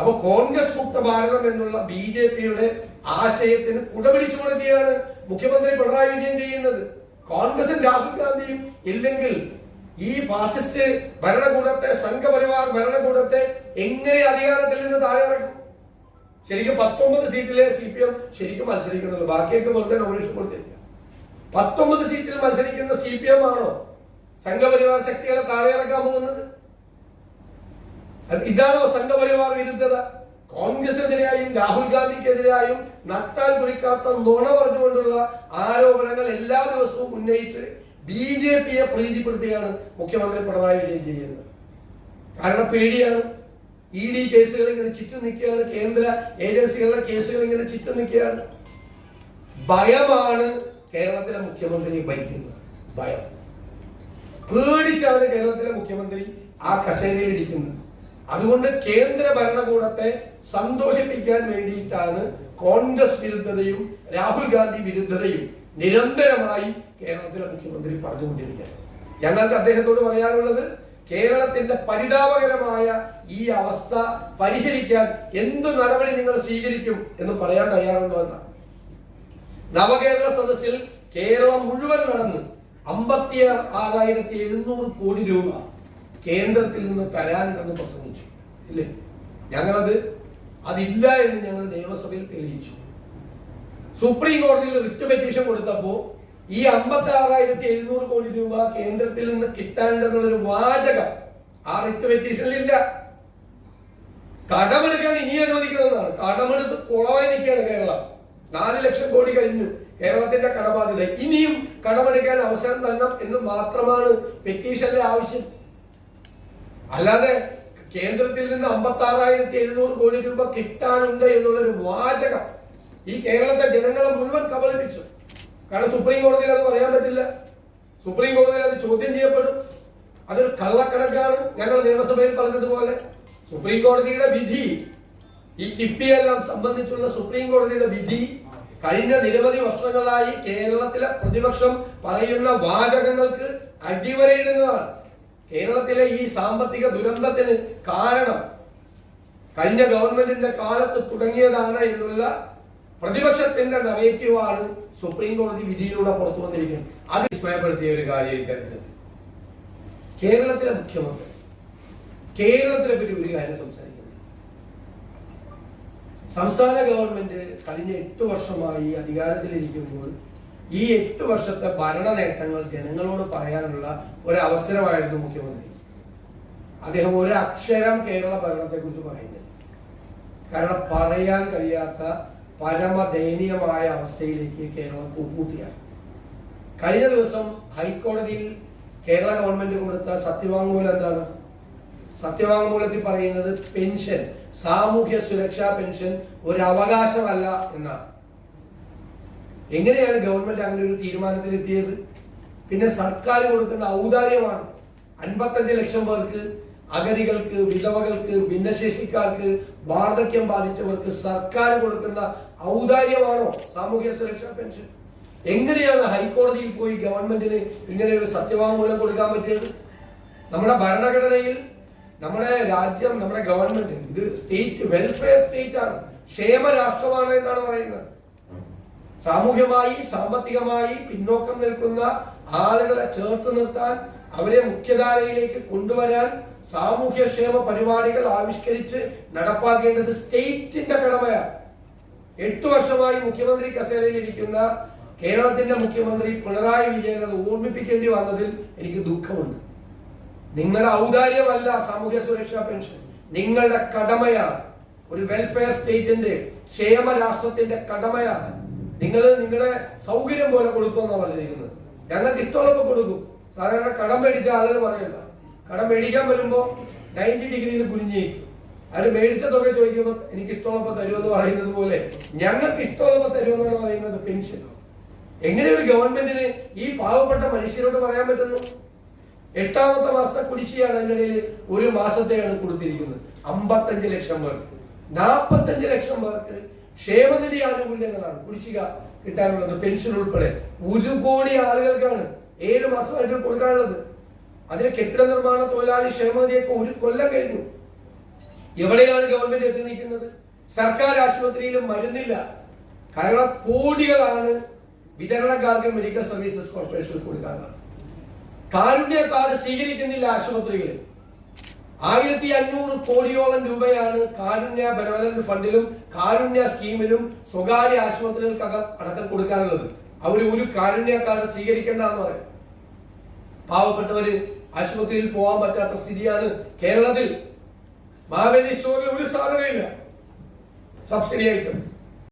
അപ്പൊ കോൺഗ്രസ് മുക്ത ഭാരതം എന്നുള്ള ബി ജെ പിയുടെ ആശയത്തിന് കുടപിടിച്ചു കൊടുക്കുകയാണ് മുഖ്യമന്ത്രി പിണറായി വിജയൻ ചെയ്യുന്നത്. കോൺഗ്രസും രാഹുൽ ഗാന്ധിയും ഇല്ലെങ്കിൽ ഈ ഫാസിസ്റ്റ് ഭരണകൂടത്തെ സംഘപരിവാർ ഭരണകൂടത്തെ എങ്ങനെ അധികാരത്തിൽ നിന്ന് താഴെ ഇറക്കും ശരിക്കും പത്തൊമ്പത് സീറ്റിലെ സി പി എം ശരിക്കും മത്സരിക്കുന്നുള്ളൂ. ബാക്കിയൊക്കെ വെറുതെ നോമിനേഷൻ കൊടുത്തിരിക്കുക. പത്തൊമ്പത് സീറ്റിൽ മത്സരിക്കുന്ന സി പി എം ആണോ സംഘപരിവാർ ശക്തികളെ താഴെ ഇറക്കാൻ പോകുന്നത്? ഇതാണോ സംഘപരിവാർ വിരുദ്ധത? കോൺഗ്രസിനെതിരായും രാഹുൽ ഗാന്ധിക്കെതിരായും നട്ടാൽ കുറിക്കാത്ത നുണ പറഞ്ഞുകൊണ്ടുള്ള ആരോപണങ്ങൾ എല്ലാ ദിവസവും ഉന്നയിച്ച് ബി ജെ പിയെ പ്രീതിപ്പെടുത്തുകയാണ് മുഖ്യമന്ത്രി പിണറായി വിജയൻ ചെയ്യുന്നത്. കാരണം പേടിയാണ്. ഇ ഡി കേസുകൾ ഇങ്ങനെ ചുറ്റും നിൽക്കുകയാണ്. കേന്ദ്ര ഏജൻസികളുടെ കേസുകൾ ഇങ്ങനെ ചുറ്റും നിൽക്കുകയാണ്. ഭയമാണ് കേരളത്തിലെ മുഖ്യമന്ത്രി ഭരിക്കുന്നത്. ഭയം. പേടിച്ചാണ് കേരളത്തിലെ മുഖ്യമന്ത്രി ആ കസേരയിൽ ഇരിക്കുന്നത്. അതുകൊണ്ട് കേന്ദ്ര ഭരണകൂടത്തെ സന്തോഷിപ്പിക്കാൻ വേണ്ടിയിട്ടാണ് കോൺഗ്രസ് വിരുദ്ധതയും രാഹുൽ ഗാന്ധി വിരുദ്ധതയും നിരന്തരമായി കേരളത്തിലെ മുഖ്യമന്ത്രി പറഞ്ഞുകൊണ്ടിരിക്കുന്നത്. ഞങ്ങൾക്ക് അദ്ദേഹത്തോട് പറയാനുള്ളത് കേരളത്തിന്റെ പരിതാപകരമായ ഈ അവസ്ഥ പരിഹരിക്കാൻ എന്തു നടപടി നിങ്ങൾ സ്വീകരിക്കും എന്ന് പറയാൻ തയ്യാറുണ്ടോ എന്നാണ് നവകേരള സദസ്സിൽ കേരളം മുഴുവൻ നടന്ന് അമ്പത്തി ആറായിരത്തി എഴുന്നൂറ് കോടി രൂപ കേന്ദ്രത്തിൽ നിന്ന് തരാനുണ്ടെന്ന് പ്രസംഗിച്ചു. ഇല്ലേ? ഞങ്ങളത് അതില്ല എന്ന് ഞങ്ങൾ നിയമസഭയിൽ തെളിയിച്ചു. സുപ്രീം കോടതിയിൽ റിട്ട് പെറ്റീഷൻ കൊടുത്തപ്പോ ഈ അമ്പത്തി ആറായിരത്തി എഴുന്നൂറ് കോടി രൂപ കേന്ദ്രത്തിൽ നിന്ന് കിട്ടാനുണ്ടെന്നുള്ളൊരു വാചകം ആ റിട്ട് പെറ്റീഷനിൽ ഇല്ല. കടമെടുക്കാൻ ഇനി അനുവദിക്കണമെന്നാണ്. കടമെടുത്ത് കുളവായിരിക്കുകയാണ് കേരളം. നാല് ലക്ഷം കോടി കഴിഞ്ഞു കേരളത്തിന്റെ കടബാധ്യത. ഇനിയും കടമെടുക്കാൻ അവസരം തരണം എന്ന് മാത്രമാണ് പെറ്റീഷനിലെ ആവശ്യം. അല്ലാതെ കേന്ദ്രത്തിൽ നിന്ന് അമ്പത്തി ആറായിരത്തി എഴുന്നൂറ് കോടി രൂപ കിട്ടാനുണ്ട് എന്നുള്ളൊരു വാചകം ഈ കേരളത്തെ ജനങ്ങളെ മുഴുവൻ കബളിപ്പിച്ചു. കാരണം സുപ്രീം കോടതിയിൽ അത് പറയാൻ പറ്റില്ല. സുപ്രീം കോടതിയിൽ അത് ചോദ്യം ചെയ്യപ്പെടും. അതൊരു കള്ളക്കണക്കാണ്. ഞങ്ങൾ നിയമസഭയിൽ പറഞ്ഞതുപോലെ സുപ്രീം കോടതിയുടെ വിധി ഈ കിഫ്ബിയെല്ലാം സംബന്ധിച്ചുള്ള സുപ്രീം കോടതിയുടെ വിധി കഴിഞ്ഞ നിരവധി വർഷങ്ങളായി കേരളത്തിലെ പ്രതിപക്ഷം പറയുന്ന വാചകങ്ങൾക്ക് അടിവരയിടുന്നതാണ്. കേരളത്തിലെ ഈ സാമ്പത്തിക ദുരന്തത്തിന് കാരണം കഴിഞ്ഞ ഗവൺമെന്റിന്റെ കാലത്ത് തുടങ്ങിയതാണ് എന്നുള്ള പ്രതിപക്ഷത്തിന്റെ നെഗറ്റീവാണ് സുപ്രീം കോടതി വിധിയിലൂടെ പുറത്തു വന്നിരിക്കുന്നത്. അത് വിസ്മയപ്പെടുത്തിയ ഒരു കാര്യം കേരളത്തിലെ മുഖ്യമന്ത്രി കേരളത്തിലെ പറ്റി ഒരു കാര്യം സംസാരിക്കുന്നത് സംസ്ഥാന ഗവൺമെന്റ് കഴിഞ്ഞ എട്ട് വർഷമായി അധികാരത്തിലിരിക്കുമ്പോൾ ഈ എട്ട് വർഷത്തെ ഭരണ നേട്ടങ്ങൾ ജനങ്ങളോട് പറയാനുള്ള ഒരു അവസരമായിരുന്നു മുഖ്യമന്ത്രി. അദ്ദേഹം ഒരു അക്ഷരം കേരള ഭരണത്തെ കുറിച്ച് പറയുന്നില്ല. കാരണം പറയാൻ കഴിയാത്ത പരമദയനീയമായ അവസ്ഥയിലേക്ക് കേരളം കൂട്ടിയാണ് കഴിഞ്ഞ ദിവസം ഹൈക്കോടതിയിൽ കേരള ഗവൺമെന്റ് കൊടുത്ത സത്യവാങ്മൂലം എന്താണ്? സത്യവാങ്മൂലത്തിൽ പറയുന്നത് പെൻഷൻ സാമൂഹ്യ സുരക്ഷാ പെൻഷൻ ഒരു അവകാശമല്ല എന്നാണ്. എങ്ങനെയാണ് ഗവൺമെന്റ് അങ്ങനെ ഒരു തീരുമാനത്തിൽ എത്തിയത്? പിന്നെ സർക്കാർ കൊടുക്കുന്ന ഔദാര്യമാണ്. അൻപത്തഞ്ച് ലക്ഷം പേർക്ക് അഗതികൾക്ക് വിധവകൾക്ക് ഭിന്നശേഷിക്കാർക്ക് വാർദ്ധക്യം ബാധിച്ചവർക്ക് സർക്കാർ കൊടുക്കുന്ന ഔദാര്യമാണോ സാമൂഹ്യ സുരക്ഷാ പെൻഷൻ? എങ്ങനെയാണ് ഹൈക്കോടതിയിൽ പോയി ഗവൺമെന്റിന് ഇങ്ങനെ ഒരു സത്യവാങ്മൂലം കൊടുക്കാൻ പറ്റിയത്? നമ്മുടെ ഭരണഘടനയിൽ നമ്മുടെ രാജ്യം നമ്മുടെ ഗവൺമെന്റ് ഇത് സ്റ്റേറ്റ് വെൽഫെയർ സ്റ്റേറ്റ് ആണ് ക്ഷേമ രാഷ്ട്രമാണ് എന്നാണ് പറയുന്നത്. സാമൂഹ്യമായി സാമ്പത്തികമായി പിന്നോക്കം നിൽക്കുന്ന ആളുകളെ ചേർത്ത് നിർത്താൻ അവരെ മുഖ്യധാരയിലേക്ക് കൊണ്ടുവരാൻ സാമൂഹ്യക്ഷേമ പരിപാടികൾ ആവിഷ്കരിച്ച് നടപ്പാക്കേണ്ടത് സ്റ്റേറ്റിന്റെ കടമയാണ്. എട്ടു വർഷമായി മുഖ്യമന്ത്രി കസേരയിൽ ഇരിക്കുന്ന കേരളത്തിന്റെ മുഖ്യമന്ത്രി പിണറായി വിജയൻ അത് ഓർമ്മിപ്പിക്കേണ്ടി വന്നതിൽ എനിക്ക് ദുഃഖമുണ്ട്. നിങ്ങളുടെ ഔദാര്യമല്ല സാമൂഹ്യ സുരക്ഷാ പെൻഷൻ. നിങ്ങളുടെ കടമയാണ് ഒരു വെൽഫെയർ സ്റ്റേറ്റിന്റെ ക്ഷേമ രാഷ്ട്രത്തിന്റെ കടമയാണ്. നിങ്ങൾ നിങ്ങളുടെ സൗകര്യം പോലെ കൊടുക്കുമെന്നാ പറഞ്ഞിരിക്കുന്നത്. ഞങ്ങൾക്ക് ഇഷ്ടമുള്ളപ്പോൾ കൊടുക്കും. സാധാരണ കടം മേടിച്ച ആളുകൾ പറയണ്ട. കടം മേടിക്കാൻ വരുമ്പോ നയന്റി ഡിഗ്രിയിൽ കുനിഞ്ഞേക്കും അത് മേടിച്ച തുക ചോദിക്കുമ്പോൾ എനിക്ക് ഇഷ്ടമുള്ളപ്പോൾ തരുമെന്ന് പറയുന്നത് പോലെ ഞങ്ങൾക്ക് ഇഷ്ടമുള്ളപ്പോൾ തരുമെന്നാണ് പറയുന്നത് പെൻഷൻ. എങ്ങനെ ഒരു ഗവൺമെന്റിന് ഈ പാവപ്പെട്ട മനുഷ്യരോട് പറയാൻ പറ്റുന്നു? എട്ടാമത്തെ മാസത്തെ കുടിശ്ശിയാണ് അതിനിടയിൽ ഒരു മാസത്തെയാണ് കൊടുത്തിരിക്കുന്നത്. അമ്പത്തഞ്ച് ലക്ഷം പേർക്ക്. നാൽപ്പത്തഞ്ച് ലക്ഷം പേർക്ക് ക്ഷേമനിധി ആനുകൂല്യങ്ങളാണ് കുടിശ്ശിക കിട്ടാനുള്ളത് പെൻഷൻ ഉൾപ്പെടെ. ഒരു കോടി ആളുകൾക്കാണ് ഏഴ് മാസമായിട്ട് കൊടുക്കാനുള്ളത്. അതിന് കെട്ടിട നിർമ്മാണ തൊഴിലാളി ക്ഷേമനിധിയൊക്കെ ഒരു കൊല്ലം കഴിഞ്ഞു. എവിടെയാണ് ഗവൺമെന്റ് എത്തി നിൽക്കുന്നത്? സർക്കാർ ആശുപത്രിയിലും മരുന്നില്ല. കാരണം കോടികളാണ് വിതരണക്കാർക്ക് മെഡിക്കൽ സർവീസസ് കോർപ്പറേഷനിൽ കൊടുക്കാറുള്ളത് കാരുണ്യ കാർഡ് സ്വീകരിക്കുന്നില്ല ആശുപത്രികളിൽ. ആയിരത്തി അഞ്ഞൂറ് കോടിയോളം രൂപയാണ് കാരുണ്യ ബെനവലന്റ് ഫണ്ടിലും കാരുണ്യ സ്കീമിലും സ്വകാര്യ ആശുപത്രികൾക്കകം അടക്കം കൊടുക്കാനുള്ളത്. അവർ ഒരു കാരുണ്യക്കാരൻ കാർഡ് സ്വീകരിക്കേണ്ട എന്ന് പറയും. പാവപ്പെട്ടവര് ആശുപത്രിയിൽ പോകാൻ പറ്റാത്ത സ്ഥിതിയാണ് കേരളത്തിൽ. മാവേലി സ്റ്റോറിൽ ഒരു സാധനമില്ല സബ്സിഡി ഐറ്റംസ്.